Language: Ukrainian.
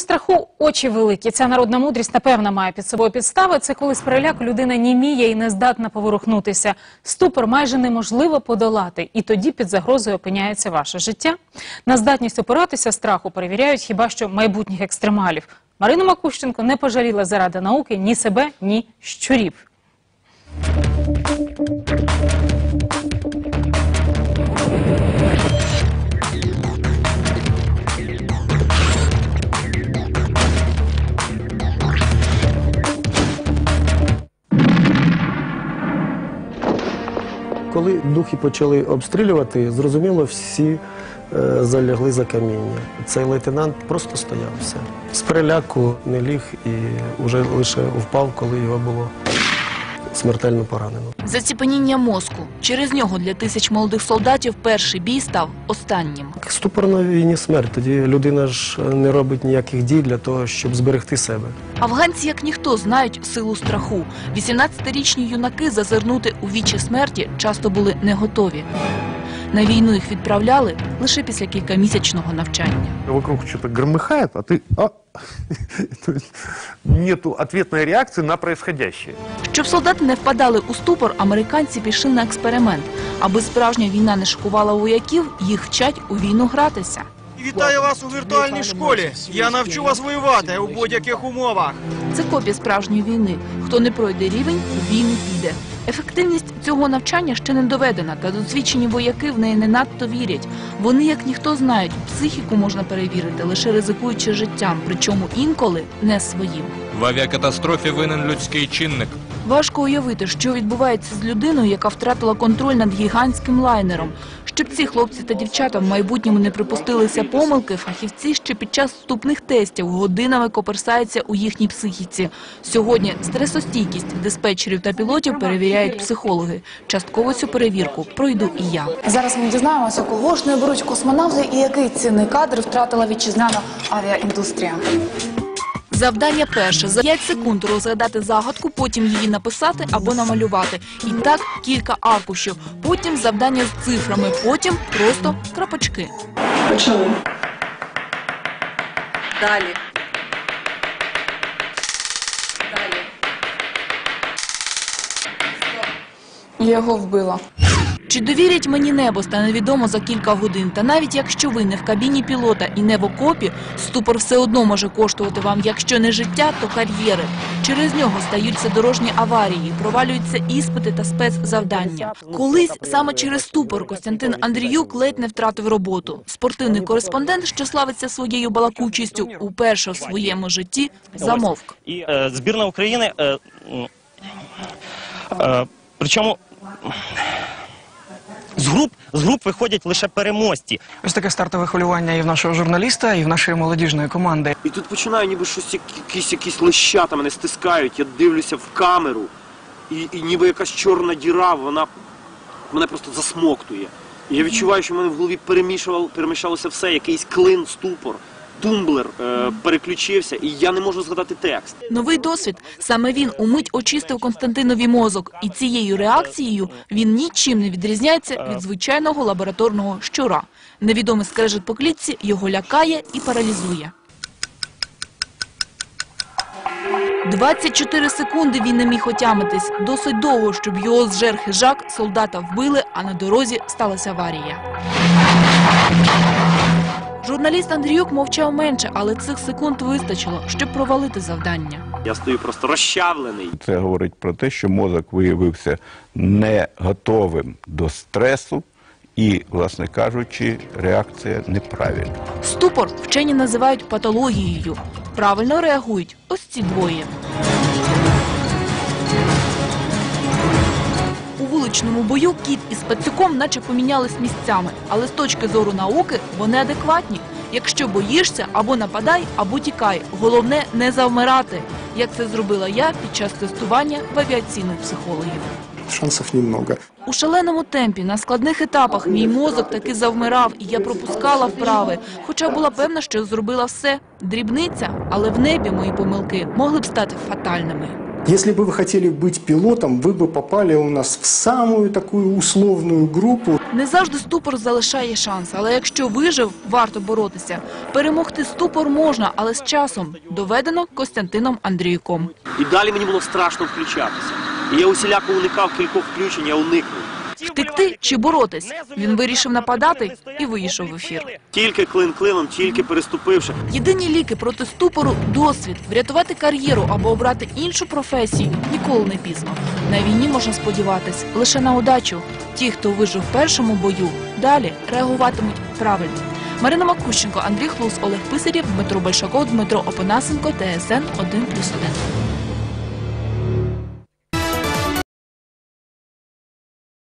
страху очі великі. Ця народна мудрість, напевно, має під собою підстави. Це коли з переляку людина німіє і не здатна поворухнутися. Ступор майже неможливо подолати, і тоді під загрозою опиняється ваше життя. На здатність опиратися страху перевіряють хіба що майбутніх екстремалів. Марина Макущенко не пожаліла заради науки ні себе, ні щурів. Коли духи почали обстрілювати, зрозуміло, всі е, залягли за каміння. Цей лейтенант просто стояв все. З переляку не ліг і вже лише впав, коли його було смертельно поранено. Заціпеніння мозку. Через нього для тисяч молодих солдатів перший бій став останнім. Ступор на війні смерть. Тоді людина ж не робить ніяких дій для того, щоб зберегти себе. Афганці, як ніхто, знають силу страху. 18-річні юнаки зазирнути у вічі смерті часто були не готові. На війну їх відправляли лише після кількамісячного навчання. вокруг щось громихає, а ти а, нету відповідної реакції на происходяще. Щоб солдати не впадали у ступор, американці пішли на експеримент. Аби справжня війна не шокувала вояків, їх вчать у війну гратися. Вітаю вас у віртуальній школі. Я навчу вас воювати у будь-яких умовах. Це копія справжньої війни. Хто не пройде рівень, не піде. Ефективність цього навчання ще не доведена, та досвідчені вояки в неї не надто вірять. Вони, як ніхто, знають, психіку можна перевірити, лише ризикуючи життям, причому інколи не своїм. В авіакатастрофі винен людський чинник. Важко уявити, що відбувається з людиною, яка втратила контроль над гігантським лайнером. Щоб ці хлопці та дівчата в майбутньому не припустилися помилки, фахівці ще під час вступних тестів годинами коперсаються у їхній психіці. Сьогодні стресостійкість диспетчерів та пілотів перевіряють психологи. Частково цю перевірку пройду і я. Зараз ми дізнаємося, кого ж не беруть космонавти і який цінний кадр втратила вітчизняна авіаіндустрія. Завдання перше за 5 секунд розгадати загадку, потім її написати або намалювати. І так кілька аркушів. Потім завдання з цифрами, потім просто крапочки. Почали. Далі. Я його вбила. Чи довірять мені небо, стане відомо за кілька годин. Та навіть якщо ви не в кабіні пілота і не в окопі, ступор все одно може коштувати вам, якщо не життя, то кар'єри. Через нього стаються дорожні аварії, провалюються іспити та спецзавдання. Колись саме через ступор Костянтин Андріюк ледь не втратив роботу. Спортивний кореспондент, що славиться своєю балакучістю, уперше в своєму житті замовк. І е, збірна України. Е, е, причому груп, з груп виходять лише переможці. Ось таке стартове хвилювання і в нашого журналіста, і в нашої молодіжної команди. І тут починаю ніби щось якісь якісь лищата мене стискають. Я дивлюся в камеру, і, і ніби якась чорна діра, вона мене просто засмоктує. І я відчуваю, що в мене в голові перемішувало, перемішалося все, якийсь клин, ступор, тумблер е, переключився, і я не можу згадати текст. Новий досвід. Саме він умить очистив Константинові мозок. І цією реакцією він нічим не відрізняється від звичайного лабораторного щура. Невідомий скрежет по клітці його лякає і паралізує. 24 секунди він не міг отямитись. Досить довго, щоб його зжер хижак, солдата вбили, а на дорозі сталася аварія. Журналіст Андріюк мовчав менше, але цих секунд вистачило, щоб провалити завдання. Я стою просто розчавлений. Це говорить про те, що мозок виявився не готовим до стресу і, власне кажучи, реакція неправильна. Ступор вчені називають патологією. Правильно реагують ось ці двоє. Вуличному бою кіт із пацюком наче помінялись місцями, але з точки зору науки вони адекватні. Якщо боїшся, або нападай, або тікай. Головне не завмирати, як це зробила я під час тестування в авіаційних психологів. Шансів немного. У шаленому темпі на складних етапах мій мозок таки завмирав, і я пропускала вправи. Хоча була певна, що зробила все. Дрібниця, але в небі мої помилки могли б стати фатальними. Если бы вы хотели быть пилотом, вы бы попали у нас в самую такую условную группу. Не завжди ступор залишає шанс, але якщо вижив, варто боротися. Перемогти ступор можна, але з часом. Доведено Костянтином Андріюком. І далі мені було страшно включатися. І я усіляко уникав кількох включень, я уникнув. Втекти чи боротись? Він вирішив нападати і вийшов в ефір. Тільки клин клином, тільки переступивши. Єдині ліки проти ступору – досвід. Врятувати кар'єру або обрати іншу професію ніколи не пізно. На війні можна сподіватись лише на удачу. Ті, хто вижив в першому бою, далі реагуватимуть правильно. Марина Макущенко, Андрій Хлус, Олег Писарєв, Дмитро Большаков, Дмитро Опанасенко, ТСН 1+,1.